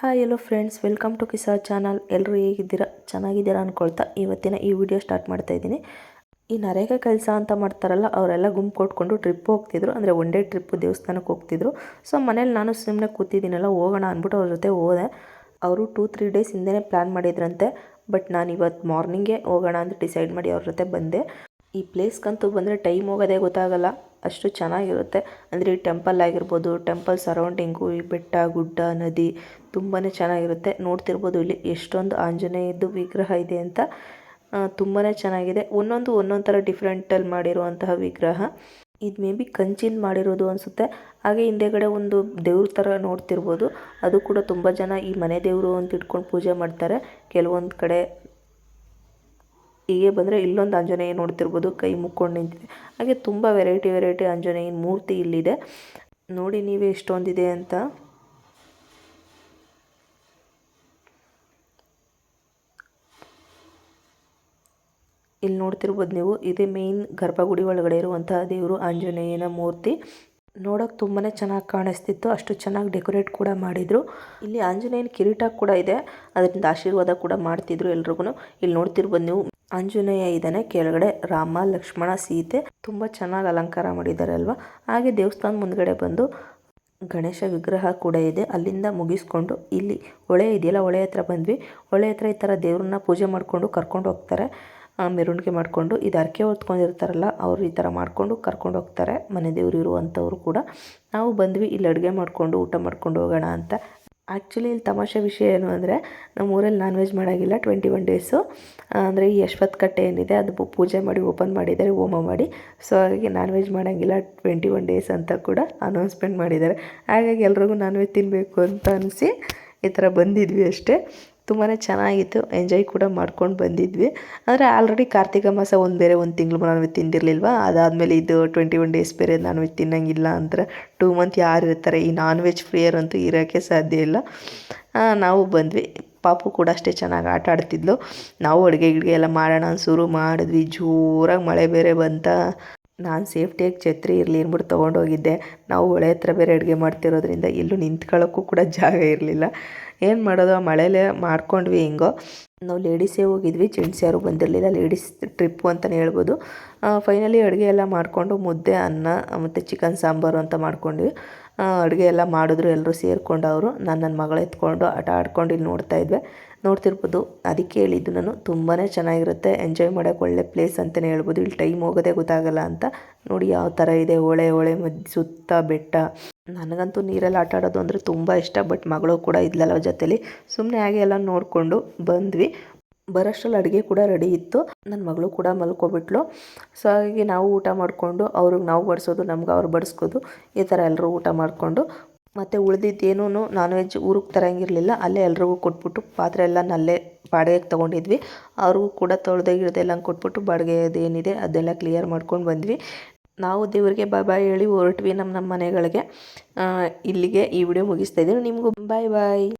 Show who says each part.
Speaker 1: Hi hello friends welcome to Kisa channel ಎಲ್ಲರೂ ಹೇಗಿದ್ದೀರಾ? ಚೆನ್ನಾಗಿದ್ದೀರಾ ಅಂದ್ಕೊಳ್ತಾ ಇವತ್ತಿನ ಈ ವಿಡಿಯೋ ಸ್ಟಾರ್ಟ್ ಮಾಡ್ತಾ ಇದ್ದೀನಿ. ಈ ನರೇಗ ಕೆಲಸ ಅಂತ ಮಾಡ್ತಾರಲ್ಲ, ಅವರೆಲ್ಲ ಗುಂಪು ಕೊಟ್ಕೊಂಡು ಟ್ರಿಪ್ ಹೋಗ್ತಿದ್ರು. ಅಂದರೆ ಒನ್ ಡೇ ಟ್ರಿಪ್ಪು ದೇವಸ್ಥಾನಕ್ಕೆ ಹೋಗ್ತಿದ್ರು. ಸೊ ಮನೇಲಿ ನಾನು ಸುಮ್ಮನೆ ಕೂತಿದ್ದೀನಲ್ಲ, ಹೋಗೋಣ ಅಂದ್ಬಿಟ್ಟು ಅವ್ರ ಜೊತೆ ಹೋದೆ. ಅವರು ಟೂ ತ್ರೀ ಡೇಸ್ ಹಿಂದೆನೇ ಪ್ಲ್ಯಾನ್ ಮಾಡಿದ್ರಂತೆ. ಬಟ್ ನಾನು ಇವತ್ತು ಮಾರ್ನಿಂಗೇ ಹೋಗೋಣ ಅಂತ ಡಿಸೈಡ್ ಮಾಡಿ ಅವ್ರ ಜೊತೆ ಬಂದೆ. ಈ ಪ್ಲೇಸ್ಗಂತೂ ಬಂದರೆ ಟೈಮ್ ಹೋಗೋದೇ ಗೊತ್ತಾಗಲ್ಲ. ಅಷ್ಟು ಚೆನ್ನಾಗಿರುತ್ತೆ. ಅಂದರೆ ಈ ಟೆಂಪಲ್ ಆಗಿರ್ಬೋದು ಟೆಂಪಲ್ ಸರೌಂಡಿಂಗು ಈ ಬೆಟ್ಟ, ಗುಡ್ಡ, ನದಿ ತುಂಬಾ ಚೆನ್ನಾಗಿರುತ್ತೆ. ನೋಡ್ತಿರ್ಬೋದು ಇಲ್ಲಿ ಎಷ್ಟೊಂದು ಆಂಜನೇಯದ್ದು ವಿಗ್ರಹ ಇದೆ ಅಂತ. ತುಂಬಾ ಚೆನ್ನಾಗಿದೆ. ಒಂದೊಂದು ಒಂದೊಂದು ಥರ ಡಿಫ್ರೆಂಟಲ್ಲಿ ಮಾಡಿರುವಂತಹ ವಿಗ್ರಹ. ಇದು ಮೇ ಬಿ ಕಂಚಿನ ಮಾಡಿರೋದು ಅನಿಸುತ್ತೆ. ಹಾಗೆ ಹಿಂದೆಗಡೆ ಒಂದು ದೇವ್ರ ಥರ ನೋಡ್ತಿರ್ಬೋದು. ಅದು ಕೂಡ ತುಂಬ ಜನ ಈ ಮನೆ ದೇವರು ಅಂತ ಇಟ್ಕೊಂಡು ಪೂಜೆ ಮಾಡ್ತಾರೆ. ಕೆಲವೊಂದು ಕಡೆ ಹೀಗೆ ಬಂದರೆ ಇಲ್ಲೊಂದು ಆಂಜನೇಯ ನೋಡ್ತಿರ್ಬೋದು, ಕೈ ಮುಕ್ಕೊಂಡು ನಿಂತಿದೆ. ಹಾಗೆ ತುಂಬ ವೆರೈಟಿ ವೆರೈಟಿ ಆಂಜನೇಯನ ಮೂರ್ತಿ ಇಲ್ಲಿದೆ. ನೋಡಿ ನೀವೇ ಎಷ್ಟೊಂದಿದೆ ಅಂತ. ಇಲ್ಲಿ ನೋಡ್ತಿರ್ಬೋದು ನೀವು, ಇದೇ ಮೇಯ್ನ್ ಗರ್ಭಗುಡಿ ಒಳಗಡೆ ಇರುವಂತಹ ದೇವರು ಆಂಜನೇಯನ ಮೂರ್ತಿ. ನೋಡೋಕೆ ತುಂಬಾ ಚೆನ್ನಾಗಿ ಕಾಣಿಸ್ತಿತ್ತು. ಅಷ್ಟು ಚೆನ್ನಾಗಿ ಡೆಕೋರೇಟ್ ಕೂಡ ಮಾಡಿದರು. ಇಲ್ಲಿ ಆಂಜನೇಯನ ಕಿರೀಟ ಕೂಡ ಇದೆ. ಅದರಿಂದ ಆಶೀರ್ವಾದ ಕೂಡ ಮಾಡ್ತಿದ್ರು ಎಲ್ರಿಗೂ ಇಲ್ಲಿ ನೋಡ್ತಿರ್ಬೋದು ನೀವು, ಆಂಜನೇಯ ಇದ್ದಾನೆ, ಕೆಳಗಡೆ ರಾಮ, ಲಕ್ಷ್ಮಣ, ಸೀತೆ. ತುಂಬ ಚೆನ್ನಾಗಿ ಅಲಂಕಾರ ಮಾಡಿದ್ದಾರೆ ಅಲ್ವಾ? ಹಾಗೆ ದೇವಸ್ಥಾನ ಮುಂದ್ಗಡೆ ಬಂದು ಗಣೇಶ ವಿಗ್ರಹ ಕೂಡ ಇದೆ. ಅಲ್ಲಿಂದ ಮುಗಿಸ್ಕೊಂಡು ಇಲ್ಲಿ ಹೊಳೆ ಇದೆಯಲ್ಲ ಹೊಳೆ ಹತ್ರ ಬಂದ್ವಿ. ಹೊಳೆ ಹತ್ರ ಈ ಥರ ದೇವ್ರನ್ನ ಪೂಜೆ ಮಾಡಿಕೊಂಡು ಕರ್ಕೊಂಡು ಹೋಗ್ತಾರೆ. ಮೆರವಣಿಗೆ ಮಾಡಿಕೊಂಡು ಇದು ಅರ್ಕೆ ಹೊತ್ಕೊಂಡಿರ್ತಾರಲ್ಲ, ಅವರು ಈ ಥರ ಮಾಡಿಕೊಂಡು ಕರ್ಕೊಂಡು ಹೋಗ್ತಾರೆ. ಮನೆ ದೇವರು ಇರುವಂಥವ್ರು ಕೂಡ. ನಾವು ಬಂದ್ವಿ, ಇಲ್ಲಿ ಅಡುಗೆ ಮಾಡಿಕೊಂಡು, ಊಟ ಮಾಡ್ಕೊಂಡು ಹೋಗೋಣ ಅಂತ. ಆ್ಯಕ್ಚುಲಿ ಇಲ್ಲಿ ತಮಾಷೆ ವಿಷಯ ಏನು ಅಂದರೆ, ನಮ್ಮ ಊರಲ್ಲಿ ನಾನ್ ವೆಜ್ ಮಾಡೋಂಗಿಲ್ಲ ಟ್ವೆಂಟಿ ಒನ್ ಡೇಸು ಅಂದರೆ ಈ ಯಶ್ವತ್ ಕಟ್ಟೆ ಏನಿದೆ, ಅದು ಪೂಜೆ ಮಾಡಿ ಓಪನ್ ಮಾಡಿದ್ದಾರೆ, ಹೋಮ ಮಾಡಿ. ಸೊ ಹಾಗಾಗಿ ನಾನ್ ವೆಜ್ ಮಾಡೋಂಗಿಲ್ಲ ಟ್ವೆಂಟಿ ಒನ್ ಡೇಸ್ ಅಂತ ಕೂಡ ಅನೌನ್ಸ್ಮೆಂಟ್ ಮಾಡಿದ್ದಾರೆ. ಹಾಗಾಗಿ ಎಲ್ರಿಗೂ ನಾನ್ ವೆಜ್ ತಿನ್ನಬೇಕು ಅಂತ ಅನಿಸಿ ಈ ಥರ ಬಂದಿದ್ವಿ ಅಷ್ಟೇ. ತುಂಬಾ ಚೆನ್ನಾಗಿತ್ತು. ಎಂಜಾಯ್ ಕೂಡ ಮಾಡ್ಕೊಂಡು ಬಂದಿದ್ವಿ. ಆದರೆ ಆಲ್ರೆಡಿ ಕಾರ್ತಿಕ ಮಾಸ ಒಂದು ಬೇರೆ ಒಂದು ತಿಂಗಳು ನಾನ್ ವೆಜ್ ತಿಂದಿರಲಿಲ್ವ? ಅದಾದಮೇಲೆ ಇದು ಟ್ವೆಂಟಿ ಒನ್ ಡೇಸ್ ಬೇರೆ ನಾನ್ ವೆಜ್ ತಿನ್ನೋಂಗಿಲ್ಲ ಅಂದ್ರೆ ಟೂ ಮಂತ್ ಯಾರು ಇರ್ತಾರೆ? ಈ ನಾನ್ ವೆಜ್ ಫ್ರೀಯರ್ ಅಂತೂ ಇರೋಕ್ಕೆ ಸಾಧ್ಯ ಇಲ್ಲ. ನಾವು ಬಂದ್ವಿ. ಪಾಪು ಕೂಡ ಅಷ್ಟೇ ಚೆನ್ನಾಗಿ ಆಟ ಆಡ್ತಿದ್ಲು. ನಾವು ಅಡುಗೆ ಗಿಡಿಗೆ ಎಲ್ಲ ಮಾಡೋಣ ಶುರು ಮಾಡಿದ್ವಿ. ಜೋರಾಗಿ ಮಳೆ ಬೇರೆ ಬಂತ. ನಾನು ಸೇಫ್ಟಿಯಾಗಿ ಛತ್ರಿ ಇರಲಿ ಅಂದ್ಬಿಟ್ಟು ತೊಗೊಂಡೋಗಿದ್ದೆ ನಾವು ಹೊಳೆ ಹತ್ರ ಬೇರೆ ಅಡುಗೆ ಮಾಡ್ತಿರೋದ್ರಿಂದ ಎಲ್ಲೂ ನಿಂತ್ಕೊಳ್ಳೋಕ್ಕೂ ಕೂಡ ಜಾಗ ಇರಲಿಲ್ಲ. ಏನು ಮಾಡೋದು? ಆ ಮಳೆಯಲ್ಲೇ ಮಾಡ್ಕೊಂಡ್ವಿ ಹಿಂಗೋ. ನಾವು ಲೇಡೀಸೇ ಹೋಗಿದ್ವಿ. ಜೆಂಟ್ಸ್ ಯಾರೂ ಬಂದಿರಲಿಲ್ಲ. ಲೇಡೀಸ್ ಟ್ರಿಪ್ಪು ಅಂತಲೇ ಹೇಳ್ಬೋದು. ಫೈನಲಿ ಅಡುಗೆ ಎಲ್ಲ ಮಾಡಿಕೊಂಡು ಮುದ್ದೆ, ಅನ್ನ, ಮತ್ತು ಚಿಕನ್ ಸಾಂಬಾರು ಅಂತ ಮಾಡ್ಕೊಂಡ್ವಿ. ಅಡುಗೆ ಎಲ್ಲ ಮಾಡಿದ್ರು. ಎಲ್ಲರೂ ಸೇರಿಕೊಂಡು ಅವರು ನಾನು ನನ್ನ ಮಗಳು ಎತ್ಕೊಂಡು ಆಟ ಆಡ್ಕೊಂಡು ಇಲ್ಲಿ ನೋಡ್ತಾ ಇದ್ವಿ. ನೋಡ್ತಿರ್ಬೋದು. ಅದಕ್ಕೆ ಹೇಳಿದ್ದು ನಾನು ತುಂಬಾ ಚೆನ್ನಾಗಿರುತ್ತೆ. ಎಂಜಾಯ್ ಮಾಡೋಕ್ಕೆ ಒಳ್ಳೆ ಪ್ಲೇಸ್ ಅಂತಲೇ ಹೇಳ್ಬೋದು. ಇಲ್ಲಿ ಟೈಮ್ ಹೋಗೋದೇ ಗೊತ್ತಾಗಲ್ಲ ಅಂತ. ನೋಡಿ, ಯಾವ ಥರ ಇದೆ. ಹೊಳೆ ಹೊಳೆ ಮದ್, ಸುತ್ತ ಬೆಟ್ಟ. ನನಗಂತೂ ನೀರಲ್ಲಿ ಆಟ ಆಡೋದು ಅಂದರೆ ತುಂಬ ಇಷ್ಟ ಬಟ್ ಮಗಳು ಕೂಡ ಇದ್ಲಲ್ಲ ಜೊತೆಲಿ. ಸುಮ್ಮನೆ ಹಾಗೆ ಎಲ್ಲ ನೋಡಿಕೊಂಡು ಬಂದ್ವಿ. ಬರೋಷ್ಟ್ರಲ್ಲಿ ಅಡುಗೆ ಕೂಡ ರೆಡಿ ಇತ್ತು. ನನ್ನ ಮಗಳು ಕೂಡ ಮಲ್ಕೊಬಿಟ್ಲು. ಸೊ ಹಾಗಾಗಿ ನಾವು ಊಟ ಮಾಡಿಕೊಂಡು ಅವ್ರಿಗೆ ನಾವು ಬಡಿಸೋದು, ನಮ್ಗೆ ಅವ್ರು ಬಡಿಸ್ಕೋದು, ಈ ಥರ ಎಲ್ಲರೂ ಊಟ ಮಾಡಿಕೊಂಡು. ಮತ್ತು ಉಳಿದಿದ್ದೇನೂ ನಾನ್ ವೆಜ್ ಊರಿಗೆ ತರಂಗಿರಲಿಲ್ಲ. ಅಲ್ಲೇ ಎಲ್ರಿಗೂ ಕೊಟ್ಬಿಟ್ಟು ಪಾತ್ರೆ ಎಲ್ಲ ನಲ್ಲೇ ಬಾಡಿಗೆಗೆ ತೊಗೊಂಡಿದ್ವಿ. ಅವ್ರಿಗೂ ಕೂಡ ತೊಳೆದು ಗಿಡದೆಲ್ಲ ಕೊಟ್ಬಿಟ್ಟು ಬಾಡಿಗೆದೇನಿದೆ ಅದೆಲ್ಲ ಕ್ಲಿಯರ್ ಮಾಡ್ಕೊಂಡು ಬಂದ್ವಿ. ನಾವು ದೇವರಿಗೆ ಬಾಯ್ ಹೇಳಿ ಹೊರಟ್ವಿ ನಮ್ಮ ನಮ್ಮ ಮನೆಗಳಿಗೆ. ಇಲ್ಲಿಗೆ ಈ ವಿಡಿಯೋ ಮುಗಿಸ್ತಾ ಇದ್ದೀನಿ. ನಿಮಗೂ ಬಾಯ್ ಬಾಯ್.